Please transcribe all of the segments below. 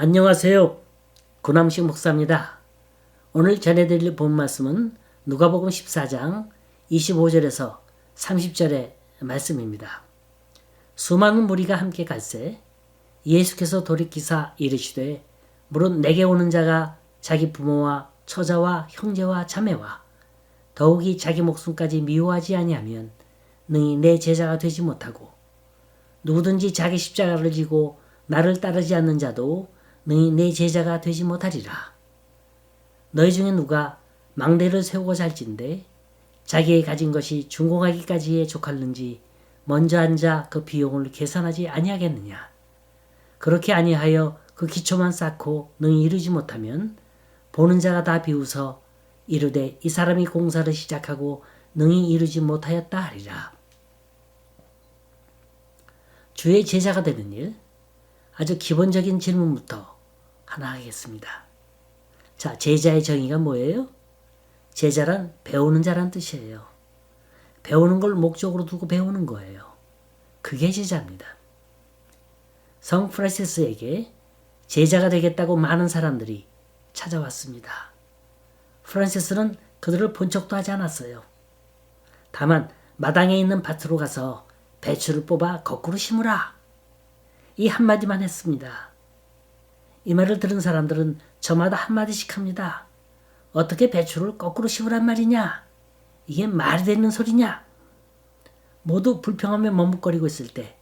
안녕하세요. 구남식 목사입니다. 오늘 전해드릴 본 말씀은 누가복음 14장 25절에서 30절의 말씀입니다. 수많은 무리가 함께 갈새 예수께서 돌이키사 이르시되 물은 내게 오는 자가 자기 부모와 처자와 형제와 자매와 더욱이 자기 목숨까지 미워하지 아니하면 능히 내 제자가 되지 못하고 누구든지 자기 십자가를 지고 나를 따르지 않는 자도 능히 내 제자가 되지 못하리라. 너희 중에 누가 망대를 세우고자 할진대 자기의 가진 것이 준공하기까지에 족할는지 먼저 앉아 그 비용을 계산하지 아니하겠느냐. 그렇게 아니하여 그 기초만 쌓고 능히 이루지 못하면 보는 자가 다 비웃어 이르되 이 사람이 공사를 시작하고 능히 이루지 못하였다 하리라. 주의 제자가 되는 일, 아주 기본적인 질문부터 하나 하겠습니다. 자, 제자의 정의가 뭐예요? 제자란 배우는 자란 뜻이에요. 배우는 걸 목적으로 두고 배우는 거예요. 그게 제자입니다. 성 프란시스에게 제자가 되겠다고 많은 사람들이 찾아왔습니다. 프란시스는 그들을 본 척도 하지 않았어요. 다만 마당에 있는 밭으로 가서 배추를 뽑아 거꾸로 심으라. 이 한마디만 했습니다. 이 말을 들은 사람들은 저마다 한마디씩 합니다. 어떻게 배추를 거꾸로 심으란 말이냐? 이게 말이 되는 소리냐? 모두 불평하며 머뭇거리고 있을 때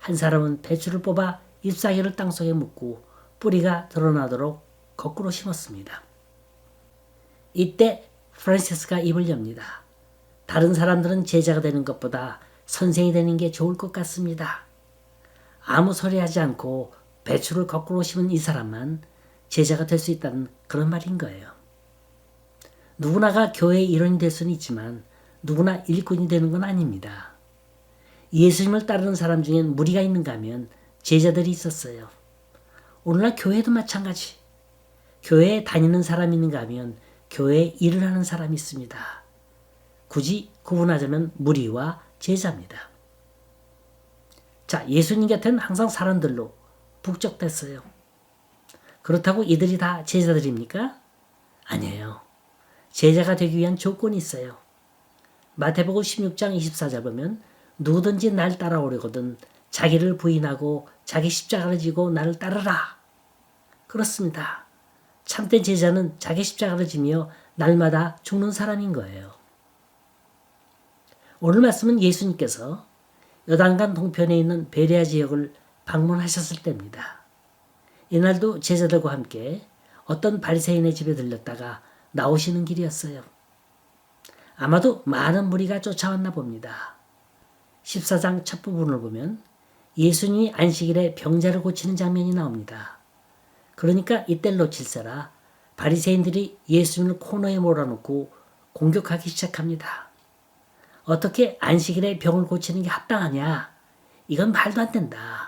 한 사람은 배추를 뽑아 잎사귀를 땅속에 묻고 뿌리가 드러나도록 거꾸로 심었습니다. 이때 프란시스가 입을 엽니다. 다른 사람들은 제자가 되는 것보다 선생이 되는 게 좋을 것 같습니다. 아무 소리 하지 않고 배추를 거꾸로 심은 이 사람만 제자가 될 수 있다는 그런 말인 거예요. 누구나가 교회의 일원이 될 수는 있지만 누구나 일꾼이 되는 건 아닙니다. 예수님을 따르는 사람 중엔 무리가 있는가 하면 제자들이 있었어요. 오늘날 교회도 마찬가지. 교회에 다니는 사람이 있는가 하면 교회에 일을 하는 사람이 있습니다. 굳이 구분하자면 무리와 제자입니다. 자, 예수님 곁에는 항상 사람들로 북적댔어요. 그렇다고 이들이 다 제자들입니까? 아니에요. 제자가 되기 위한 조건이 있어요. 마태복음 16장 24절 보면 누구든지 날 따라오려거든 자기를 부인하고 자기 십자가를 지고 나를 따르라. 그렇습니다. 참된 제자는 자기 십자가를 지며 날마다 죽는 사람인 거예요. 오늘 말씀은 예수님께서 여단간 동편에 있는 베레아 지역을 방문하셨을 때입니다. 이날도 제자들과 함께 어떤 바리새인의 집에 들렸다가 나오시는 길이었어요. 아마도 많은 무리가 쫓아왔나 봅니다. 14장 첫 부분을 보면 예수님이 안식일에 병자를 고치는 장면이 나옵니다. 그러니까 이때를 놓칠세라 바리새인들이 예수님을 코너에 몰아놓고 공격하기 시작합니다. 어떻게 안식일에 병을 고치는 게 합당하냐? 이건 말도 안 된다.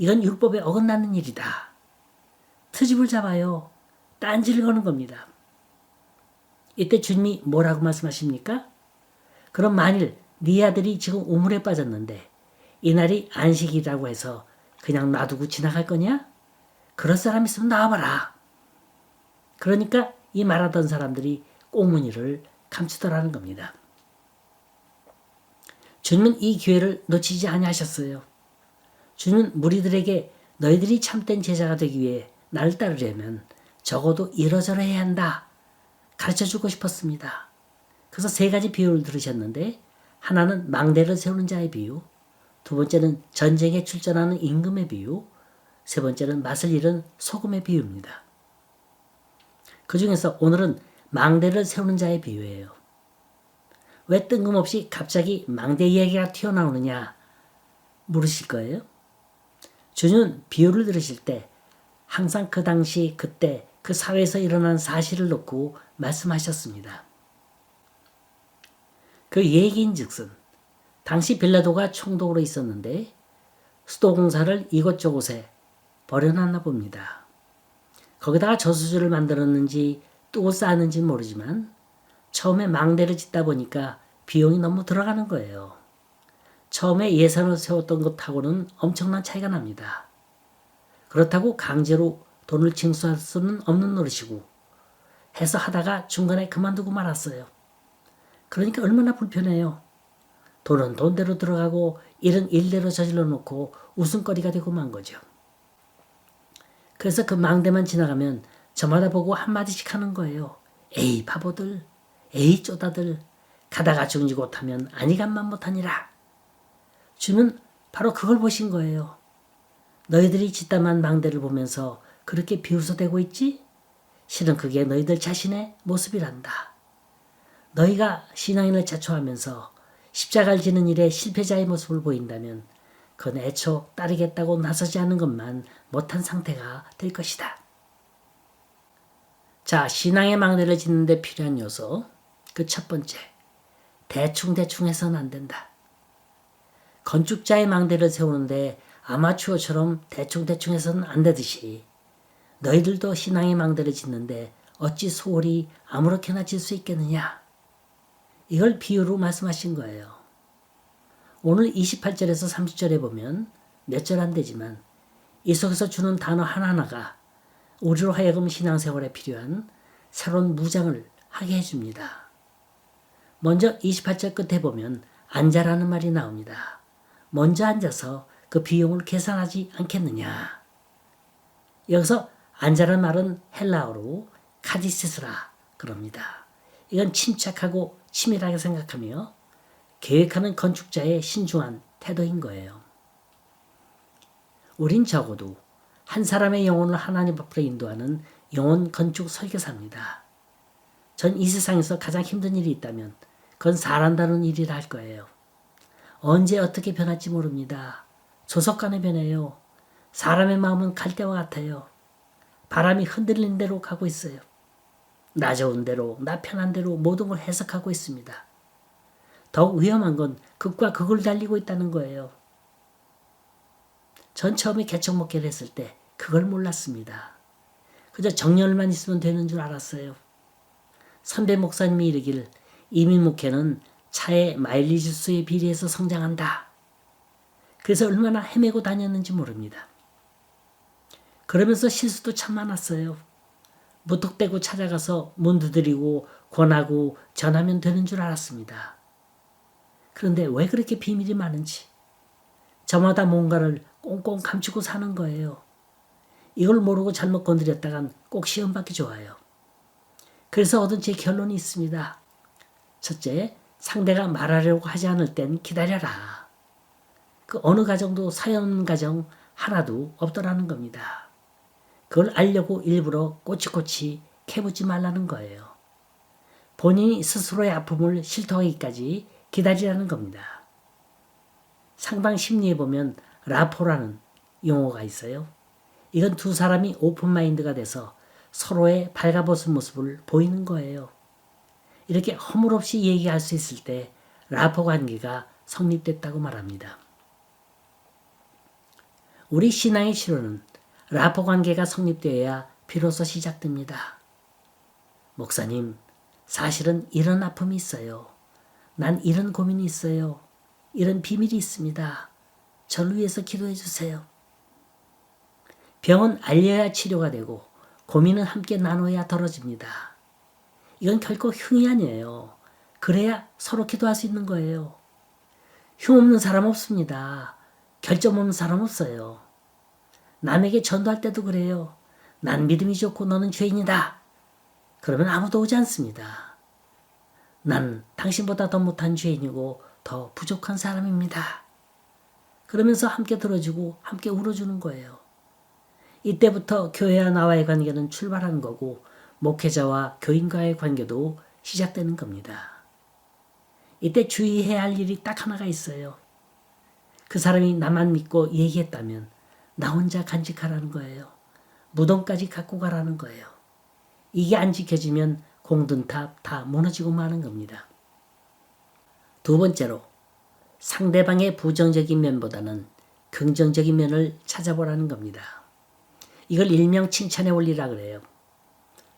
이건 율법에 어긋나는 일이다. 트집을 잡아요. 딴지를 거는 겁니다. 이때 주님이 뭐라고 말씀하십니까? 그럼 만일 네 아들이 지금 우물에 빠졌는데 이날이 안식이라고 해서 그냥 놔두고 지나갈 거냐? 그럴 사람 있으면 나와봐라. 그러니까 이 말하던 사람들이 꽁무니를 감추더라는 겁니다. 주님은 이 기회를 놓치지 아니하셨어요. 주님은 무리들에게 너희들이 참된 제자가 되기 위해 나를 따르려면 적어도 이러저러 해야 한다. 가르쳐 주고 싶었습니다. 그래서 세 가지 비유를 들으셨는데 하나는 망대를 세우는 자의 비유, 두 번째는 전쟁에 출전하는 임금의 비유, 세 번째는 맛을 잃은 소금의 비유입니다. 그 중에서 오늘은 망대를 세우는 자의 비유예요. 왜 뜬금없이 갑자기 망대 이야기가 튀어나오느냐 물으실 거예요. 주는 비유를 들으실 때 항상 그 당시 그때 그 사회에서 일어난 사실을 놓고 말씀하셨습니다. 그 얘기인 즉슨 당시 빌라도가 총독으로 있었는데 수도 공사를 이곳저곳에 버려놨나 봅니다. 거기다가 저수지를 만들었는지 또 쌓았는지는 모르지만 처음에 망대를 짓다 보니까 비용이 너무 들어가는 거예요. 처음에 예산을 세웠던 것하고는 엄청난 차이가 납니다. 그렇다고 강제로 돈을 징수할 수는 없는 노릇이고 해서 하다가 중간에 그만두고 말았어요. 그러니까 얼마나 불편해요. 돈은 돈대로 들어가고 일은 일대로 저질러 놓고 웃음거리가 되고 만 거죠. 그래서 그 망대만 지나가면 저마다 보고 한마디씩 하는 거예요. 에이 바보들, 에이 쪼다들, 가다가 죽지 못하면 아니간만 못하니라. 주는 바로 그걸 보신 거예요. 너희들이 짓담한 망대를 보면서 그렇게 비웃어대고 있지? 실은 그게 너희들 자신의 모습이란다. 너희가 신앙인을 자초하면서 십자가를 지는 일에 실패자의 모습을 보인다면 그건 애초 따르겠다고 나서지 않은 것만 못한 상태가 될 것이다. 자, 신앙의 망대를 짓는데 필요한 요소. 그 첫 번째. 대충대충 해서는 안 된다. 건축자의 망대를 세우는데 아마추어처럼 대충대충 해서는 안 되듯이 너희들도 신앙의 망대를 짓는데 어찌 소홀히 아무렇게나 질 수 있겠느냐. 이걸 비유로 말씀하신 거예요. 오늘 28절에서 30절에 보면 몇 절 안 되지만 이 속에서 주는 단어 하나하나가 우리로 하여금 신앙생활에 필요한 새로운 무장을 하게 해줍니다. 먼저 28절 끝에 보면 앉아라는 말이 나옵니다. 먼저 앉아서 그 비용을 계산하지 않겠느냐. 여기서 앉아라는 말은 헬라어로 카디세스라 그럽니다. 이건 침착하고 치밀하게 생각하며 계획하는 건축자의 신중한 태도인 거예요. 우린 적어도 한 사람의 영혼을 하나님 앞으로 인도하는 영혼 건축 설계사입니다. 전 이 세상에서 가장 힘든 일이 있다면 그건 사람다는 일이라 할 거예요. 언제 어떻게 변할지 모릅니다. 조석간에 변해요. 사람의 마음은 갈대와 같아요. 바람이 흔들린 대로 가고 있어요. 나 좋은 대로, 나 편한 대로 모든 걸 해석하고 있습니다. 더욱 위험한 건 극과 극을 달리고 있다는 거예요. 전 처음에 개척 목회를 했을 때 그걸 몰랐습니다. 그저 정열만 있으면 되는 줄 알았어요. 선배 목사님이 이르길 이민 목회는 차의 마일리지 수에 비례해서 성장한다. 그래서 얼마나 헤매고 다녔는지 모릅니다. 그러면서 실수도 참 많았어요. 무턱대고 찾아가서 문 두드리고 권하고 전하면 되는 줄 알았습니다. 그런데 왜 그렇게 비밀이 많은지 저마다 뭔가를 꽁꽁 감추고 사는 거예요. 이걸 모르고 잘못 건드렸다간 꼭 시험 받기 좋아요. 그래서 얻은 제 결론이 있습니다. 첫째, 상대가 말하려고 하지 않을 땐 기다려라. 그 어느 가정도 사연 가정 하나도 없더라는 겁니다. 그걸 알려고 일부러 꼬치꼬치 캐묻지 말라는 거예요. 본인이 스스로의 아픔을 실토하기까지 기다리라는 겁니다. 상방 심리에 보면 라포라는 용어가 있어요. 이건 두 사람이 오픈마인드가 돼서 서로의 발가벗은 모습을 보이는 거예요. 이렇게 허물없이 얘기할 수 있을 때 라포 관계가 성립됐다고 말합니다. 우리 신앙의 실효는 라포 관계가 성립되어야 비로소 시작됩니다. 목사님, 사실은 이런 아픔이 있어요. 난 이런 고민이 있어요. 이런 비밀이 있습니다. 저를 위해서 기도해 주세요. 병은 알려야 치료가 되고 고민은 함께 나눠야 덜어집니다. 이건 결코 흉이 아니에요. 그래야 서로 기도할 수 있는 거예요. 흉 없는 사람 없습니다. 결점 없는 사람 없어요. 남에게 전도할 때도 그래요. 난 믿음이 좋고 너는 죄인이다. 그러면 아무도 오지 않습니다. 난 당신보다 더 못한 죄인이고 더 부족한 사람입니다. 그러면서 함께 들어주고 함께 울어주는 거예요. 이때부터 교회와 나와의 관계는 출발하는 거고 목회자와 교인과의 관계도 시작되는 겁니다. 이때 주의해야 할 일이 딱 하나가 있어요. 그 사람이 나만 믿고 얘기했다면 나 혼자 간직하라는 거예요. 무덤까지 갖고 가라는 거예요. 이게 안 지켜지면 공든탑 다 무너지고 마는 겁니다. 두 번째로 상대방의 부정적인 면보다는 긍정적인 면을 찾아보라는 겁니다. 이걸 일명 칭찬의 원리라 그래요.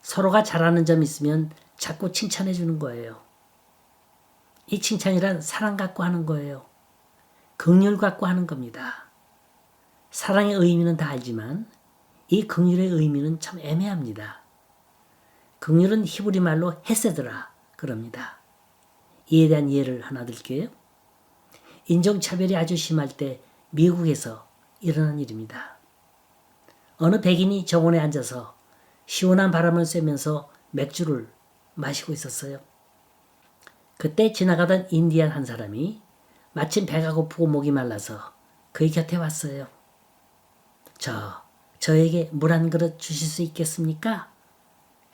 서로가 잘하는 점 있으면 자꾸 칭찬해 주는 거예요. 이 칭찬이란 사랑 갖고 하는 거예요. 긍휼 갖고 하는 겁니다. 사랑의 의미는 다 알지만 이 긍휼의 의미는 참 애매합니다. 긍휼은 히브리 말로 헤세드라 그럽니다. 이에 대한 예를 하나 들게요. 인종차별이 아주 심할 때 미국에서 일어난 일입니다. 어느 백인이 정원에 앉아서 시원한 바람을 쐬면서 맥주를 마시고 있었어요. 그때 지나가던 인디안 한 사람이 마침 배가 고프고 목이 말라서 그의 곁에 왔어요. 저, 저에게 물 한 그릇 주실 수 있겠습니까?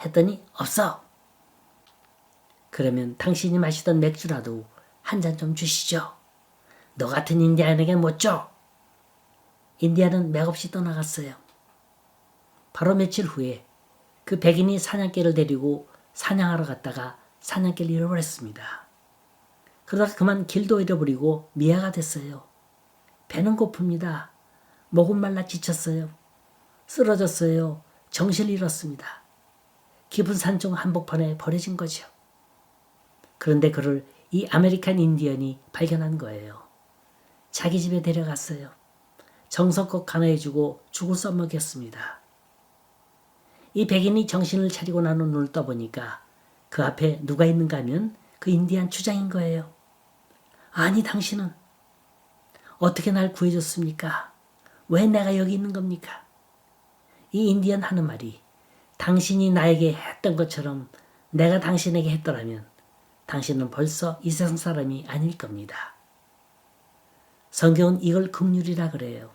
했더니 없어. 그러면 당신이 마시던 맥주라도 한 잔 좀 주시죠. 너 같은 인디안에게 못 줘. 인디안은 맥없이 떠나갔어요. 바로 며칠 후에 그 백인이 사냥개를 데리고 사냥하러 갔다가 사냥개를 잃어버렸습니다. 그러다가 그만 길도 잃어버리고 미아가 됐어요. 배는 고픕니다. 목은 말라 지쳤어요. 쓰러졌어요. 정신을 잃었습니다. 깊은 산중 한복판에 버려진 거죠. 그런데 그를 이 아메리칸 인디언이 발견한 거예요. 자기 집에 데려갔어요. 정성껏 간호해주고 죽을 써먹였습니다. 이 백인이 정신을 차리고 나는 눈을 떠보니까 그 앞에 누가 있는가 하면 그 인디안 추장인 거예요. 아니 당신은 어떻게 날 구해줬습니까? 왜 내가 여기 있는 겁니까? 이 인디언 하는 말이 당신이 나에게 했던 것처럼 내가 당신에게 했더라면 당신은 벌써 이 세상 사람이 아닐 겁니다. 성경은 이걸 긍휼이라 그래요.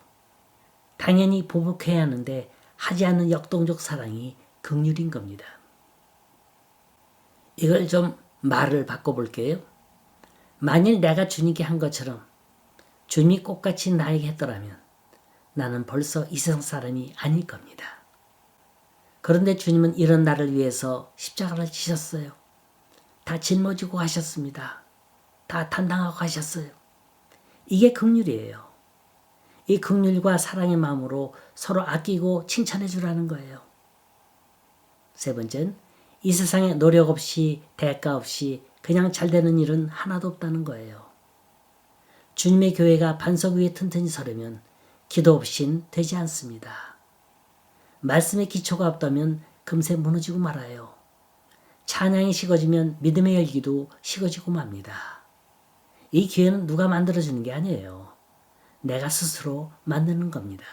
당연히 보복해야 하는데 하지 않는 역동적 사랑이 긍휼인 겁니다. 이걸 좀 말을 바꿔볼게요. 만일 내가 주님께 한 것처럼 주님이 꽃같이 나에게 했더라면 나는 벌써 이 세상 사람이 아닐 겁니다. 그런데 주님은 이런 나를 위해서 십자가를 지셨어요. 다 짊어지고 가셨습니다. 다担당하고 가셨어요. 이게 극률이에요. 이 극률과 사랑의 마음으로 서로 아끼고 칭찬해 주라는 거예요. 세 번째는 이 세상에 노력 없이 대가 없이 그냥 잘 되는 일은 하나도 없다는 거예요. 주님의 교회가 반석 위에 튼튼히 서려면 기도 없인 되지 않습니다. 말씀의 기초가 없다면 금세 무너지고 말아요. 찬양이 식어지면 믿음의 열기도 식어지고 맙니다. 이 기회는 누가 만들어주는 게 아니에요. 내가 스스로 만드는 겁니다.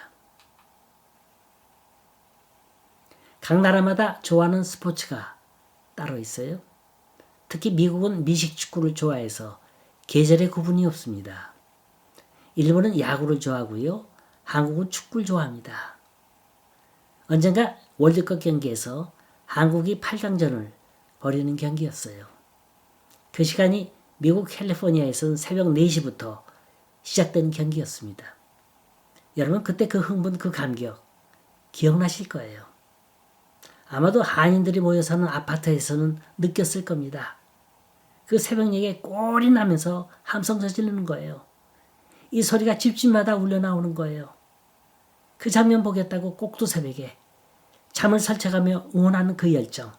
각 나라마다 좋아하는 스포츠가 따로 있어요. 특히 미국은 미식 축구를 좋아해서 계절의 구분이 없습니다. 일본은 야구를 좋아하고요. 한국은 축구를 좋아합니다. 언젠가 월드컵 경기에서 한국이 8강전을 벌이는 경기였어요. 그 시간이 미국 캘리포니아에서는 새벽 4시부터 시작된 경기였습니다. 여러분 그때 그 흥분 그 감격 기억나실 거예요. 아마도 한인들이 모여 사는 아파트에서는 느꼈을 겁니다. 그 새벽녘에 꼴이 나면서 함성 저지르는 거예요. 이 소리가 집집마다 울려 나오는 거예요. 그 장면 보겠다고 꼭두 새벽에 잠을 설쳐가며 응원하는 그 열정.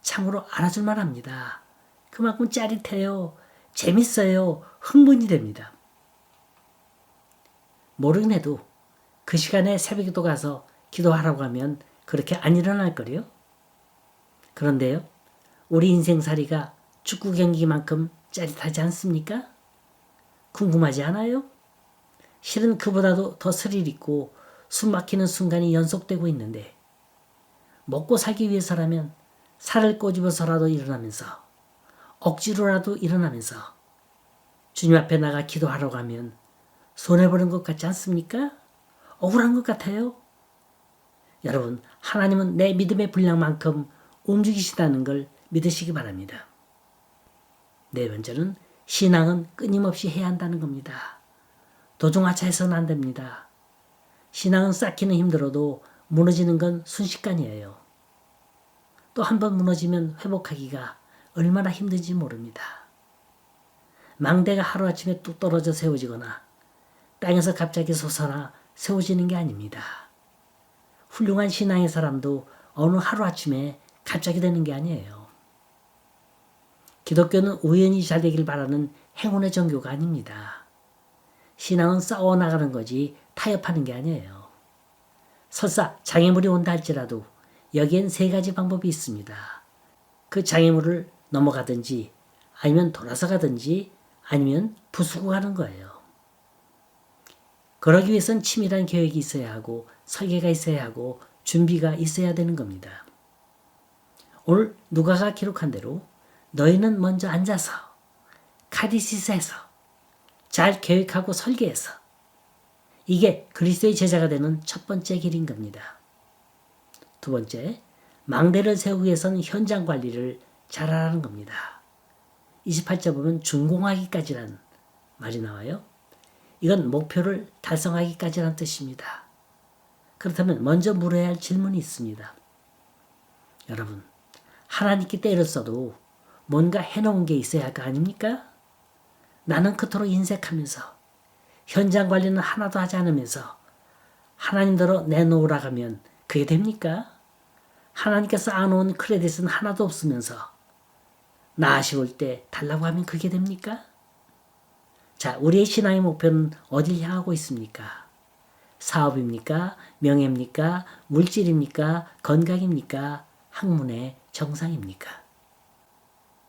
참으로 알아줄 만 합니다. 그만큼 짜릿해요. 재밌어요. 흥분이 됩니다. 모르긴 해도 그 시간에 새벽에도 가서 기도하라고 하면 그렇게 안 일어날 거요. 그런데요, 우리 인생살이가 축구 경기만큼 짜릿하지 않습니까? 궁금하지 않아요? 실은 그보다도 더 스릴 있고 숨 막히는 순간이 연속되고 있는데 먹고 살기 위해서라면 살을 꼬집어서라도 일어나면서 억지로라도 일어나면서 주님 앞에 나가 기도하러 가면 손해보는 것 같지 않습니까? 억울한 것 같아요. 여러분, 하나님은 내 믿음의 분량만큼 움직이시다는 걸 믿으시기 바랍니다. 네 번째는 신앙은 끊임없이 해야 한다는 겁니다. 도중하차해서는 안 됩니다. 신앙은 쌓기는 힘들어도 무너지는 건 순식간이에요. 또 한 번 무너지면 회복하기가 얼마나 힘든지 모릅니다. 망대가 하루아침에 뚝 떨어져 세워지거나 땅에서 갑자기 솟아나 세워지는 게 아닙니다. 훌륭한 신앙의 사람도 어느 하루아침에 갑자기 되는 게 아니에요. 기독교는 우연히 잘 되길 바라는 행운의 종교가 아닙니다. 신앙은 싸워나가는 거지 타협하는 게 아니에요. 설사 장애물이 온다 할지라도 여기엔 세 가지 방법이 있습니다. 그 장애물을 넘어가든지 아니면 돌아서 가든지 아니면 부수고 가는 거예요. 그러기 위해선 치밀한 계획이 있어야 하고 설계가 있어야 하고 준비가 있어야 되는 겁니다. 오늘 누가가 기록한 대로 너희는 먼저 앉아서 카디시스에서 잘 계획하고 설계해서 이게 그리스도의 제자가 되는 첫 번째 길인 겁니다. 두 번째, 망대를 세우기 위해서는 현장 관리를 잘하라는 겁니다. 28절 보면 준공하기까지란 말이 나와요. 이건 목표를 달성하기까지란 뜻입니다. 그렇다면 먼저 물어야 할 질문이 있습니다. 여러분, 하나님께 때를 써도 뭔가 해놓은 게 있어야 할 거 아닙니까? 나는 그토록 인색하면서 현장 관리는 하나도 하지 않으면서 하나님대로 내놓으라 하면 그게 됩니까? 하나님께서 안 온 크레딧은 하나도 없으면서 나 아쉬울 때 달라고 하면 그게 됩니까? 자, 우리의 신앙의 목표는 어딜 향하고 있습니까? 사업입니까? 명예입니까? 물질입니까? 건강입니까? 학문의 정상입니까?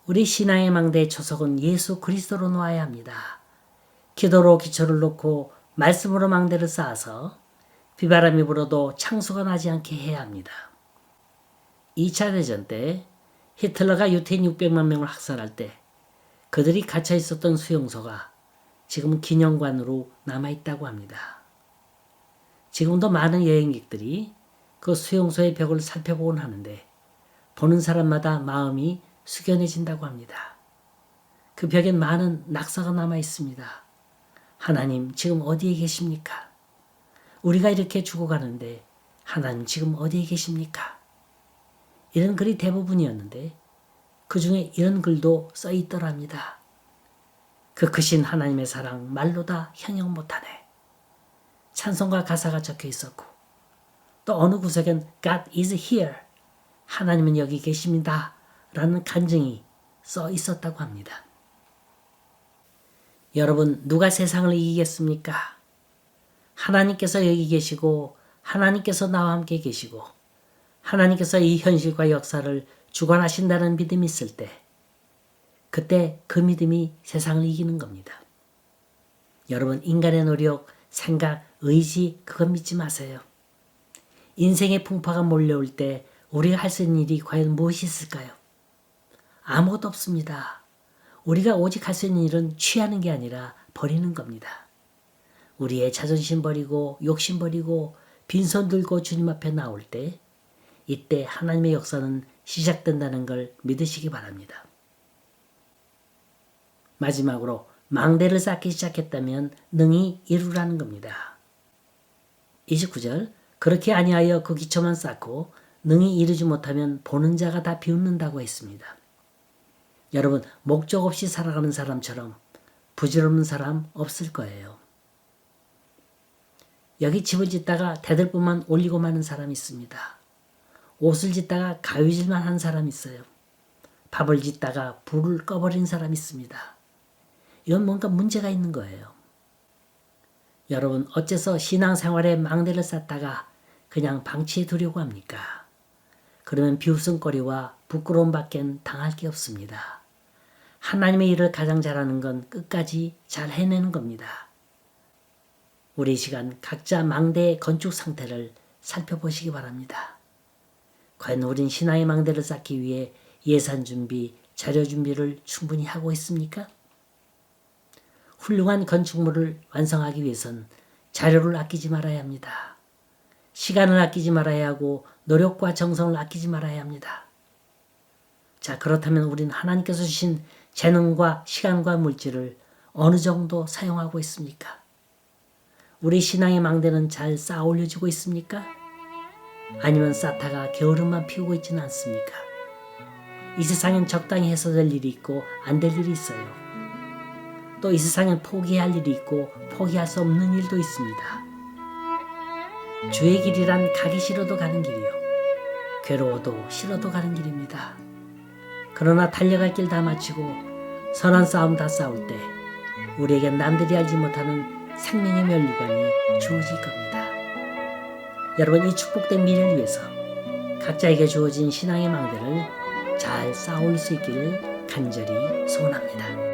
우리 신앙의 망대의 초석은 예수 그리스도로 놓아야 합니다. 기도로 기초를 놓고 말씀으로 망대를 쌓아서 비바람이 불어도 창수가 나지 않게 해야 합니다. 2차 대전 때 히틀러가 유태인 600만 명을 학살할 때 그들이 갇혀 있었던 수용소가 지금 기념관으로 남아있다고 합니다. 지금도 많은 여행객들이 그 수용소의 벽을 살펴보곤 하는데 보는 사람마다 마음이 숙연해진다고 합니다. 그 벽엔 많은 낙서가 남아 있습니다. 하나님 지금 어디에 계십니까? 우리가 이렇게 죽어가는데 하나님 지금 어디에 계십니까? 이런 글이 대부분이었는데 그 중에 이런 글도 써 있더랍니다. 그 크신 하나님의 사랑 말로 다 형용 못하네. 찬송가 가사가 적혀 있었고 또 어느 구석엔 God is here. 하나님은 여기 계십니다. 라는 간증이 써 있었다고 합니다. 여러분, 누가 세상을 이기겠습니까? 하나님께서 여기 계시고, 하나님께서 나와 함께 계시고, 하나님께서 이 현실과 역사를 주관하신다는 믿음이 있을 때, 그때 그 믿음이 세상을 이기는 겁니다. 여러분, 인간의 노력, 생각, 의지, 그건 믿지 마세요. 인생의 풍파가 몰려올 때 우리가 할 수 있는 일이 과연 무엇이 있을까요? 아무것도 없습니다. 우리가 오직 할 수 있는 일은 취하는 게 아니라 버리는 겁니다. 우리의 자존심 버리고 욕심 버리고 빈손 들고 주님 앞에 나올 때 이때 하나님의 역사는 시작된다는 걸 믿으시기 바랍니다. 마지막으로 망대를 쌓기 시작했다면 능히 이루라는 겁니다. 29절 그렇게 아니하여 그 기초만 쌓고 능히 이루지 못하면 보는 자가 다 비웃는다고 했습니다. 여러분 목적 없이 살아가는 사람처럼 부질없는 사람 없을 거예요. 여기 집을 짓다가 대들보만 올리고 마는 사람이 있습니다. 옷을 짓다가 가위질만 한 사람이 있어요. 밥을 짓다가 불을 꺼버린 사람이 있습니다. 이건 뭔가 문제가 있는 거예요. 여러분 어째서 신앙생활에 망대를 쌓다가 그냥 방치해 두려고 합니까? 그러면 비웃음거리와 부끄러움밖엔 당할 게 없습니다. 하나님의 일을 가장 잘하는 건 끝까지 잘 해내는 겁니다. 우리 시간 각자 망대의 건축 상태를 살펴보시기 바랍니다. 과연 우린 신앙의 망대를 쌓기 위해 예산 준비, 자료 준비를 충분히 하고 있습니까? 훌륭한 건축물을 완성하기 위해선 자료를 아끼지 말아야 합니다. 시간을 아끼지 말아야 하고 노력과 정성을 아끼지 말아야 합니다. 자, 그렇다면 우리는 하나님께서 주신 재능과 시간과 물질을 어느 정도 사용하고 있습니까? 우리 신앙의 망대는 잘 쌓아 올려지고 있습니까? 아니면 쌓다가 게으름만 피우고 있지는 않습니까? 이 세상엔 적당히 해서 될 일이 있고 안 될 일이 있어요. 또 이 세상엔 포기해야 할 일이 있고 포기할 수 없는 일도 있습니다. 주의 길이란 가기 싫어도 가는 길이요. 괴로워도 싫어도 가는 길입니다. 그러나 달려갈 길 다 마치고 선한 싸움 다 싸울 때 우리에게 남들이 알지 못하는 생명의 면류관이 주어질 겁니다. 여러분 이 축복된 미래를 위해서 각자에게 주어진 신앙의 망대를 잘 쌓아올 수 있기를 간절히 소원합니다.